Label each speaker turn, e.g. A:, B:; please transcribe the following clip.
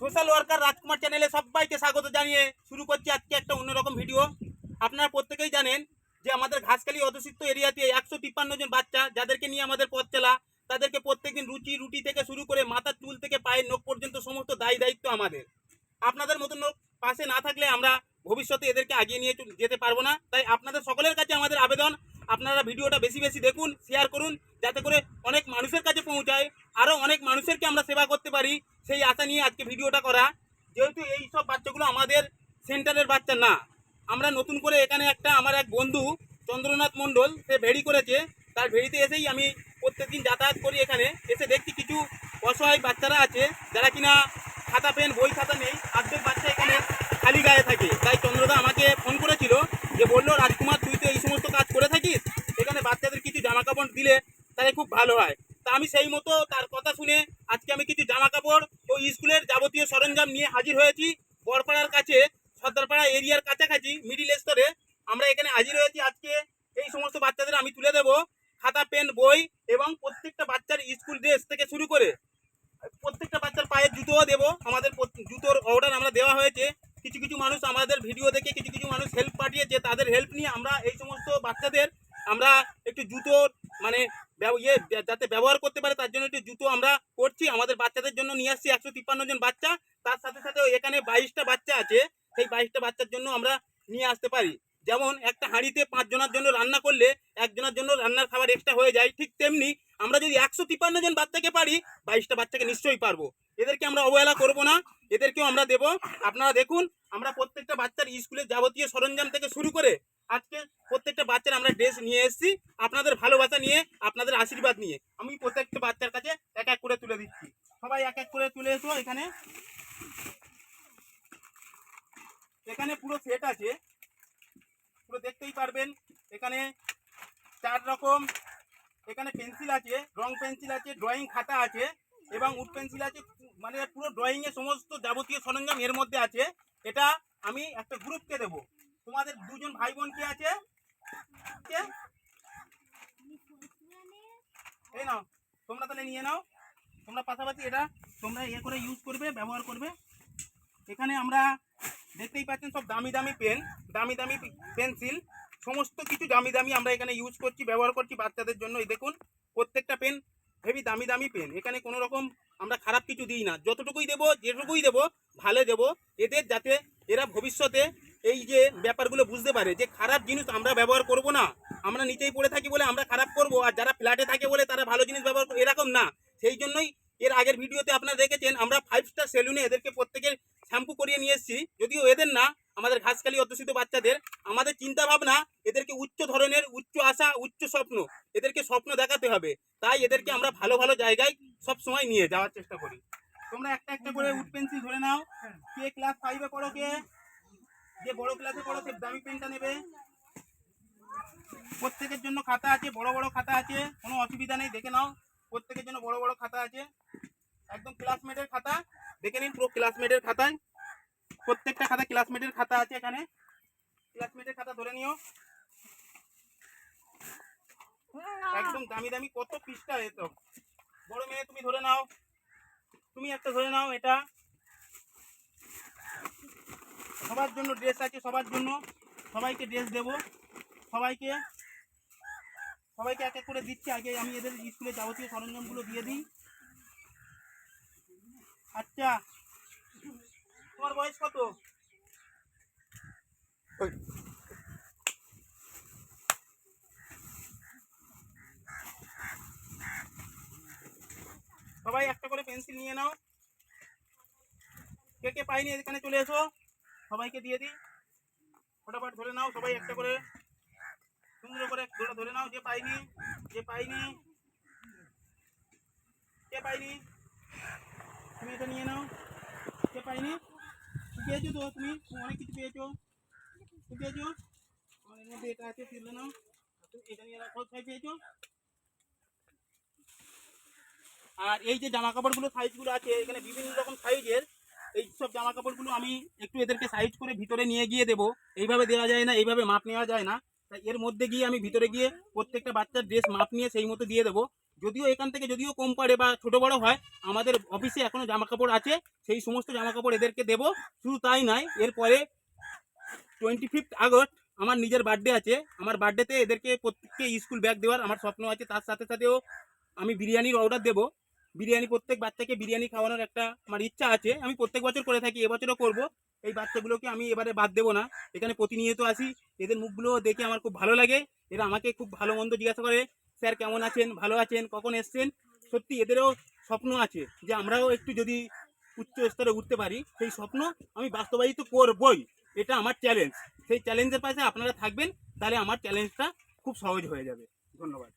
A: Social worker রাজকুমার চ্যানেলে সবাইকে স্বাগত জানিয়ে শুরু করছি আজকে একটা অন্যরকম ভিডিও। আপনারা প্রত্যেকেই জানেন যে আমাদের ঘাসখালি অধ্যুষিত এরিয়াতে একশো তিপ্পান্ন জন বাচ্চা, যাদেরকে নিয়ে আমাদের পথ চলা, তাদেরকে প্রত্যেকদিন রুচি, রুটি থেকে শুরু করে মাথার চুল থেকে পায়ের নখ পর্যন্ত সমস্ত দায়ী দায়িত্ব আমাদের। আপনাদের মতন পাশে না থাকলে আমরা ভবিষ্যতে এদেরকে আগিয়ে নিয়ে যেতে পারব না। তাই আপনাদের সকলের কাছে আমাদের আবেদন, আপনারা ভিডিওটা বেশি বেশি দেখুন শেয়ার করুন, যাতে করে অনেক মানুষের কাছে পৌঁছায়। আরও অনেক মানুষেরকে আমরা সেবা করতে নিয়ে আজকে ভিডিওটা করা, যেহেতু এই সব বাচ্চাগুলো আমাদের সেন্টারের বাচ্চা না। আমরা নতুন করে এখানে একটা আমার এক বন্ধু, চন্দ্রনাথ মণ্ডল, সে ভেড়ি করেছে। তার ভেড়িতে এসেই আমি প্রত্যেকদিন যাতায়াত করি এখানে। এসে দেখছি কিছু অসহায় বাচ্চারা আছে, যারা কিনা খাতা পেন, বই খাতা নেই। অর্ধেক বাচ্চা এখানে খালি গায়ে থাকে। তাই চন্দ্রদা আমাকে ফোন করেছিল যে, বলল, রাজকুমার, তুই তো এই সমস্ত কাজ করে থাকিস। এখানে বাচ্চাদের কিছু জামা কাপড় দিলে তাহলে খুব ভালো হয়। তা আমি সেই মতো তার কথা শুনে আজকে আমি কিছু জামা কাপড় ও স্কুলের যাবতীয় সরঞ্জাম নিয়ে হাজির হয়েছি। বরপাড়ার কাছে, সর্দারপাড়া এরিয়ার কাছাকাছি মিডিল স্তরে। আমরা এখানে হাজির হয়েছি আজকে। এই সমস্ত বাচ্চাদের আমি তুলে দেব। খাতা, পেন, বই এবং প্রত্যেকটা বাচ্চার স্কুল ড্রেস থেকে শুরু করে প্রত্যেকটা বাচ্চার পায়ে জুতোও দেবো। আমাদের জুতোর অর্ডার আমরা দেওয়া হয়েছে। কিছু কিছু মানুষ আমাদের ভিডিও দেখে, কিছু কিছু মানুষ হেল্প পাঠিয়েছে। তাদের হেল্প নিয়ে আমরা এই সমস্ত বাচ্চাদের আমরা একটু জুতোর ইয়ে যাতে ব্যবহার করতে পারে, তার জন্য একটু জুতো আমরা করছি আমাদের বাচ্চাদের জন্য নিয়ে আসছি একশো তিপ্পান্ন জন বাচ্চা। তার সাথে সাথে এখানে বাইশটা বাচ্চা আছে। সেই বাইশটা বাচ্চার জন্য আমরা নিয়ে আসতে পারি। যেমন একটা হাঁড়িতে পাঁচ জনের জন্য রান্না করলে একজনের জন্য রান্নার খাবার এক্সট্রা হয়ে যায়। ঠিক তেমনি আমরা যদি একশো তিপ্পান্ন জন বাচ্চাকে পারি, বাইশটা বাচ্চাকে নিশ্চয়ই পারব। এদেরকে আমরা অবহেলা করব না। এদেরকেও আমরা দেব। আপনারা দেখুন, আমরা প্রত্যেকটা বাচ্চার স্কুলের যাবতীয় সরঞ্জাম থেকে শুরু করে আজকে প্রত্যেকটা বাচ্চার আমরা ড্রেস নিয়ে এসেছি, আপনাদের ভালোবাসা নিয়ে, আপনাদের আশীর্বাদ নিয়ে। আমি প্রত্যেকটা বাচ্চার কাছে এক এক করে তুলে দিচ্ছি। সবাই এক এক করে তুলে এসো এখানে। এখানে পুরো সেট আছে। পুরো দেখতেই পারবেন, এখানে চার রকম, এখানে পেন্সিল আছে, রং পেন্সিল আছে ড্রয়িং খাতা আছে, এবং উড পেন্সিল আছে মানে পুরো ড্রয়িং এর সমস্ত যাবতীয় সরঞ্জাম এর মধ্যে আছে। এটা আমি একটা গ্রুপকে দেব। তোমাদের দুজন ভাই বোন কে আছে? এই নাও, তোমরা তাহলে নিয়ে নাও। তোমরা পাশাপাশি এটা তোমরা ইয়ে করে ইউজ করবে, ব্যবহার করবে। এখানে আমরা দেখতেই পাচ্ছেন সব দামি দামি পেন দামি দামি পেন্সিল সমস্ত কিছু দামি দামি আমরা এখানে ইউজ করছি, ব্যবহার করছি বাচ্চাদের জন্য। এই দেখুন, প্রত্যেকটা পেন হেভি দামি দামি পেন এখানে কোনো রকম আমরা খারাপ কিছু দিই না। যতটুকুই দেবো, যেটুকুই দেবো, ভালো দেবো। এদের যাতে, এরা ভবিষ্যতে এই যে ব্যাপারগুলো বুঝতে পারে যে খারাপ জিনিস আমরা ব্যবহার করব না, আমরা নিচেই পড়ে থাকি বলে আমরা খারাপ করব, আর যারা ফ্ল্যাটে থাকে বলে তারা ভালো জিনিস ব্যবহার করে, এরকম না। সেই জন্যই এর আগের ভিডিওতে আপনারা দেখেছেন, আমরা ফাইভ স্টার সেলুনে এদেরকে প্রত্যেকের শ্যাম্পু করিয়ে নিয়ে এসেছি। যদিও এদের না, আমাদের ঘাসখালি অধ্যুষিত বাচ্চাদের, আমাদের চিন্তা ভাবনা এদেরকে উচ্চ ধরনের, উচ্চ আশা, উচ্চ স্বপ্ন, এদেরকে স্বপ্ন দেখাতে হবে। তাই এদেরকে আমরা ভালো ভালো জায়গায় সব সময় নিয়ে যাওয়ার চেষ্টা করি। তোমরা একটা একটা করে উড পেন্সিল ধরে নাও। কে ক্লাস ফাইভে পড়ো কে? যে বড় ক্লাসে পড়ো, সে দামি পেনটা নেবে। প্রত্যেকের জন্য খাতা আছে, বড় বড় খাতা আছে, কোনো অসুবিধা নেই, দেখে নাও। প্রত্যেকের জন্য বড় বড় খাতা আছে। একদম ক্লাসমেটের খাতা। দেখে নিন পুরো ক্লাসমেটের খাতায়। প্রত্যেকটা খাতা ক্লাসমেটের খাতা আছে এখানে। ক্লাসমেটের খাতা ধরে নিও। একদম দামি দামি, কত পৃষ্ঠা এত বড় মেয়ে, তুমি ধরে নাও। তুমি একটা ধরে নাও এটা। সবার জন্য ড্রেস আছে সবার জন্য সবাইকে ড্রেস দেব। সবাইকে সবাইকে এক এক করে দিচ্ছি। আগে আমি এদের স্কুলে যাবতীয় সরঞ্জামগুলো দিয়ে দিই। আচ্ছা তোমার বয়স কত? সবাই একটা করে পেন্সিল নিয়ে নাও। কে কে পাইনি এখানে চলে এসো। সবাইকে দিয়ে দিই। ফটাফট ধরে নাও সবাই একটা করে। সুন্দর করে ধরে নাও, যে পাইনি যে পাইনি কে পাইনি তুমি এটা নিয়ে নাও। কে পাইনি পেয়েছ তো, তুমি অনেক কিছু পেয়েছ। পেয়েছ? মধ্যে এটা আছে, তুলে নাও। এটা নিয়ে পেয়েছ? আর এই যে জামা কাপড়গুলো সাইজগুলো আছে, এখানে বিভিন্ন রকম সাইজের এই সব জামা কাপড়গুলো আমি একটু এদেরকে সাইজ করে ভিতরে নিয়ে গিয়ে দেবো। এইভাবে দেওয়া যায় না, এইভাবে মাপ নেওয়া যায় না। তাই এর মধ্যে গিয়ে আমি ভিতরে গিয়ে প্রত্যেকটা বাচ্চার ড্রেস মাপ নিয়ে সেই মতো দিয়ে দেবো। যদিও এখান থেকে যদিও কম পারে বা ছোট বড় হয়, আমাদের অফিসে এখনও জামা কাপড় আছে, সেই সমস্ত জামা কাপড় এদেরকে দেবো। শুধু তাই নয়, এরপরে টোয়েন্টি ফিফথ আগস্ট আমার নিজের বার্থডে আছে। আমার বার্থডেতে এদেরকে প্রত্যেককে স্কুল ব্যাগ দেওয়ার আমার স্বপ্ন আছে। তার সাথে সাথেও আমি বিরিয়ানির অর্ডার দেবো। বিরিয়ানি, প্রত্যেক বাচ্চাকে বিরিয়ানি খাওয়ানোর একটা আমার ইচ্ছা আছে। আমি প্রত্যেক বছর করে থাকি, এবছরও করব। এই বাচ্চাগুলোকে আমি এবারে বাদ দেবো না। এখানে প্রতিনিয়ত আসি, এদের মুখগুলো দেখে আমার খুব ভালো লাগে। এরা আমাকে খুব ভালো মন্দ জিজ্ঞাসা করে, স্যার, কেমন আছেন? ভালো আছেন? কখন এসছেন? সত্যি এদেরও স্বপ্ন আছে যে আমরাও একটু যদি উচ্চ স্তরে উঠতে পারি, সেই স্বপ্ন আমি বাস্তবায়িত করবই। এটা আমার চ্যালেঞ্জ সেই চ্যালেঞ্জের পাশে আপনারা থাকবেন, তাহলে আমার চ্যালেঞ্জটা খুব সহজ হয়ে যাবে। ধন্যবাদ।